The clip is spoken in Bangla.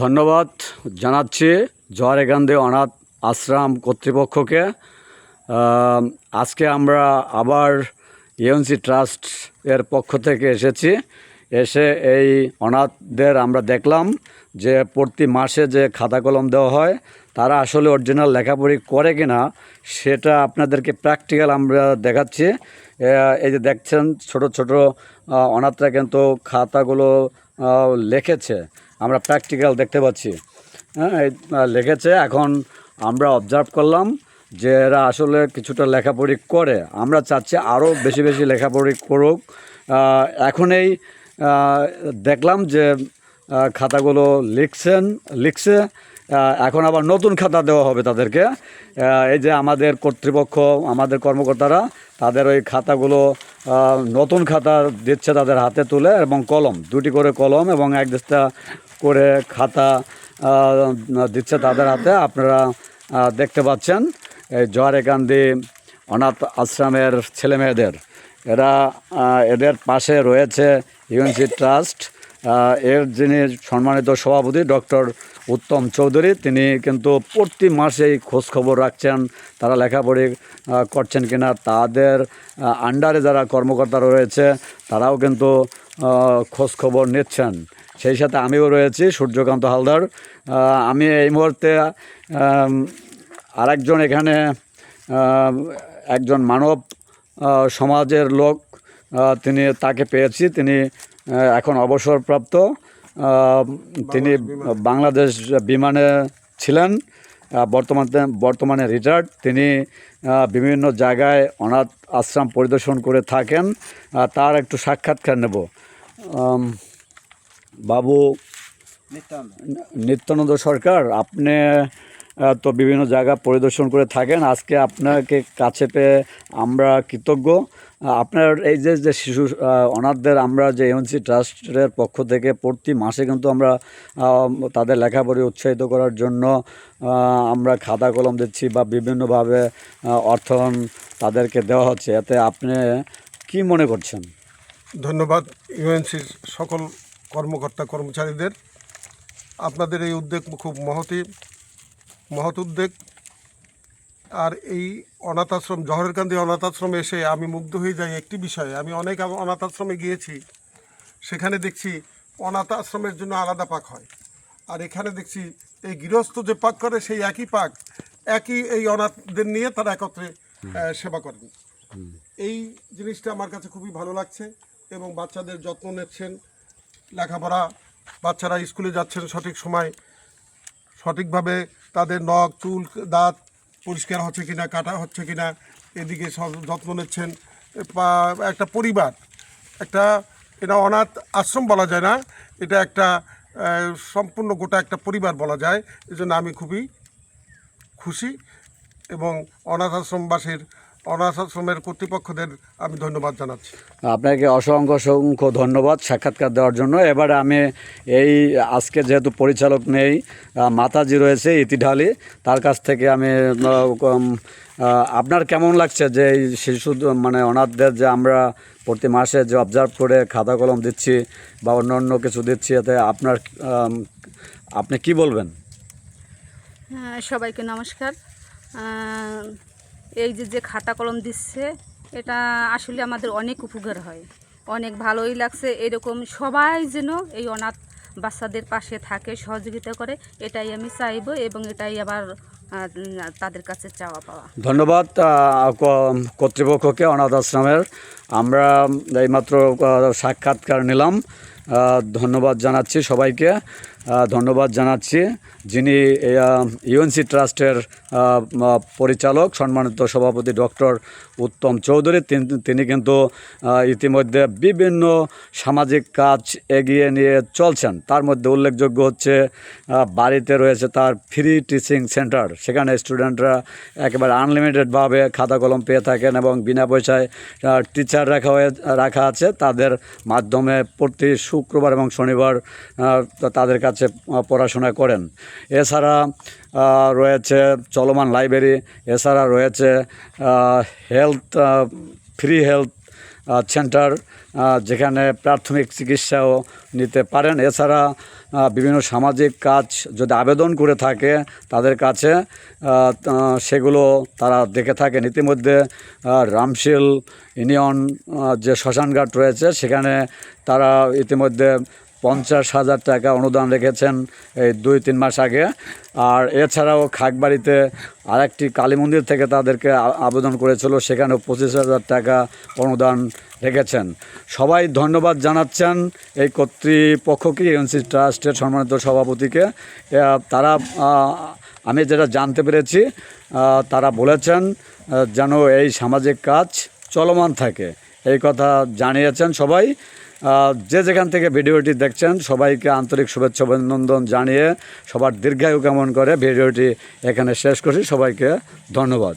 ধন্যবাদ জানাচ্ছি। জোয়ারেকান্দি অনাথ আশ্রম কর্তৃপক্ষকে। আজকে আমরা আবার ইউএনসি ট্রাস্ট এর পক্ষ থেকে এসেছি। এসে এই অনাথদের আমরা দেখলাম যে প্রতি মাসে যে খাতা কলম দেওয়া হয়, তারা আসলে অরিজিনাল লেখাপড়ি করে কিনা সেটা আপনাদেরকে প্র্যাকটিক্যাল আমরা দেখাচ্ছি। এই যে দেখছেন ছোট ছোট অনাথরা কিন্তু খাতাগুলো লিখেছে। আমরা প্র্যাকটিক্যাল দেখতে পাচ্ছি। হ্যাঁ লিখেছে এখন আমরা অবজার্ভ করলাম যে এরা আসলে কিছুটা লেখাপড়ি করে। আমরা চাচ্ছি আরও বেশি বেশি লেখাপড়ি করুক। এখন এই দেখলাম যে খাতাগুলো লিখছেন, লিখছে। এখন আবার নতুন খাতা দেওয়া হবে তাদেরকে। এই যে আমাদের কর্তৃপক্ষ, আমাদের কর্মকর্তারা তাদের ওই খাতাগুলো নতুন খাতা দিচ্ছে তাদের হাতে তুলে এবং কলম, দুটি করে কলম এবং এক দেশটা করে খাতা দিচ্ছে তাদের হাতে। আপনারা দেখতে পাচ্ছেন এই জোয়ারেকান্দি অনাথ আশ্রমের ছেলেমেয়েদের। এরা এদের পাশে রয়েছে ইউএনসি ট্রাস্ট। এর যিনি সম্মানিত সভাপতি ডক্টর উত্তম চৌধুরী, তিনি কিন্তু প্রতি মাসেই খোঁজখবর রাখছেন, তারা লেখাপড়ি করছেন কিনা। তাদের আন্ডারে যারা কর্মকর্তা রয়েছে, তারাও কিন্তু খোঁজখবর নিচ্ছেন। সেই সাথে আমিও রয়েছি সূর্যকান্ত হালদার। আমি এই মুহূর্তে আরেকজন এখানে একজন মানব সমাজের লোক তিনি তাকে পেয়েছি। তিনি এখন অবসরপ্রাপ্ত। তিনি বাংলাদেশ বিমানে। ছিলেন বর্তমানে বর্তমানে রিটায়ার্ড তিনি বিভিন্ন জায়গায় অনাথ আশ্রম পরিদর্শন করে থাকেন। তার একটু সাক্ষাৎকার নেব। বাবু নিত্যানন্দ সরকার আপনি তো বিভিন্ন জায়গা পরিদর্শন করে থাকেন। আজকে আপনাকে কাছে পেয়ে আমরা কৃতজ্ঞ। আপনার এই যে যে শিশু অনাথদের আমরা যে এমএনসি ট্রাস্টের পক্ষ থেকে প্রতি মাসে কিন্তু আমরা তাদের লেখাপড়ি উৎসাহিত করার জন্য আমরা খাতা কলম দিচ্ছি বা বিভিন্নভাবে আহ, অর্থায়ন তাদেরকে দেওয়া হচ্ছে। এতে আপনি কি মনে করছেন? ধন্যবাদ। ইউএনসির সকল কর্মকর্তা কর্মচারীদের। আপনাদের এই উদ্যোগ খুব মহতি মহৎ উদ্যোগ। আর এই অনাথ আশ্রম জহরেরকান্দি অনাথ আশ্রমে এসে আমি মুগ্ধ হয়ে যাই একটি বিষয়ে। আমি অনেক অনাথ আশ্রমে গিয়েছি সেখানে দেখছি অনাথ আশ্রমের জন্য আলাদা পাক হয়। আর এখানে দেখছি এই গৃহস্থ যে পাক করে সেই একই পাক একই এই অনাথদের নিয়ে তারা একত্রে সেবা করেন। এই জিনিসটা আমার কাছে খুবই ভালো লাগছে এবং বাচ্চাদের যত্ন নিচ্ছেন। লেখাপড়া, বাচ্চারা স্কুলে যাচ্ছেন সঠিক সময়, সঠিকভাবে তাদের নখ, চুল, দাঁত পরিষ্কার হচ্ছে কিনা, কাটা হচ্ছে কিনা, এদিকে সব যত্ন নিচ্ছেন। একটা পরিবার, একটা এটা অনাথ আশ্রম বলা যায় না, এটা একটা সম্পূর্ণ গোটা একটা পরিবার বলা যায়। এই জন্য আমি খুবই খুশি এবং অনাথ আশ্রমবাসীর অনাথ আশ্রমের কর্তৃপক্ষদের আমি ধন্যবাদ জানাচ্ছি। আপনাকে অসংখ্য অসংখ্য ধন্যবাদ সাক্ষাৎকার দেওয়ার জন্য। এবারে আমি এই আজকে যেহেতু পরিচালক নেই মাতাজি রয়েছে ইতিঢালি তার কাছ থেকে আমি কম, আপনার কেমন লাগছে যে এই শিশু মানে অনাথদের যে আমরা প্রতি মাসে যে অবজার্ভ করে খাতা কলম দিচ্ছি বা অন্য অন্য কিছু দিচ্ছি এতে আপনার আপনি কি বলবেন? হ্যাঁ, সবাইকে নমস্কার। এই যে যে খাতা কলম দিচ্ছে, এটা আসলে আমাদের অনেক উপকার হয়। অনেক ভালোই লাগছে, এরকম সবাই যেন এই অনাথ বাচ্চাদের পাশে থাকে, সহযোগিতা করে, এটাই আমি চাইব এবং এটাই আবার তাদের কাছে চাওয়া পাওয়া। ধন্যবাদ কর্তৃপক্ষকে অনাথ আশ্রমের। আমরা এইমাত্র সাক্ষাৎকার নিলাম। ধন্যবাদ জানাচ্ছি সবাইকে। ধন্যবাদ জানাচ্ছি যিনি ইউএনসি ট্রাস্টের পরিচালক, সম্মানিত সভাপতি ডক্টর উত্তম চৌধুরী। তিনি কিন্তু ইতিমধ্যে বিভিন্ন সামাজিক কাজ এগিয়ে নিয়ে চলছেন। তার মধ্যে উল্লেখযোগ্য হচ্ছে বাড়িতে রয়েছে তার ফ্রি টিচিং সেন্টার। সেখানে স্টুডেন্টরা একেবারে আনলিমিটেডভাবে খাতা কলম পেয়ে থাকেন এবং বিনা পয়সায় টিচার রাখা হয়ে, রাখা আছে। তাদের মাধ্যমে প্রতি শুক্রবার এবং শনিবার তাদের কাছে পড়াশোনা করেন। এছাড়া রয়েছে চলমান লাইব্রেরি এছাড়া রয়েছে হেলথ ফ্রি হেলথ সেন্টার যেখানে প্রাথমিক চিকিৎসাও নিতে পারেন। এছাড়া বিভিন্ন সামাজিক কাজ যদি আবেদন করে থাকে তাদের কাছে সেগুলো তারা দেখে থাকেন। ইতিমধ্যে রামশিল ইউনিয়ন যে শ্মশানঘাট রয়েছে, সেখানে তারা ইতিমধ্যে পঞ্চাশ হাজার টাকা অনুদান রেখেছেন এই দুই, তিন মাস আগে। আর এছাড়াও খাকবাড়িতে আরেকটি কালী মন্দির থেকে তাদেরকে আবেদন করেছিল, সেখানেও পঁচিশ হাজার টাকা অনুদান রেখেছেন। সবাই ধন্যবাদ জানাচ্ছেন এই কর্তৃপক্ষকে ইউএনসি ট্রাস্টের সম্মানিত সভাপতিকে। তারা আমি যেটা জানতে পেরেছি তারা বলেছেন যেন এই সামাজিক কাজ চলমান থাকে। এই কথা জানিয়েছেন সবাই। যে যেখান থেকে ভিডিওটি দেখছেন, সবাইকে আন্তরিক শুভেচ্ছা অভিনন্দন জানিয়ে সবার দীর্ঘায়ু কেমন করে ভিডিওটি এখানে শেষ করি সবাইকে ধন্যবাদ।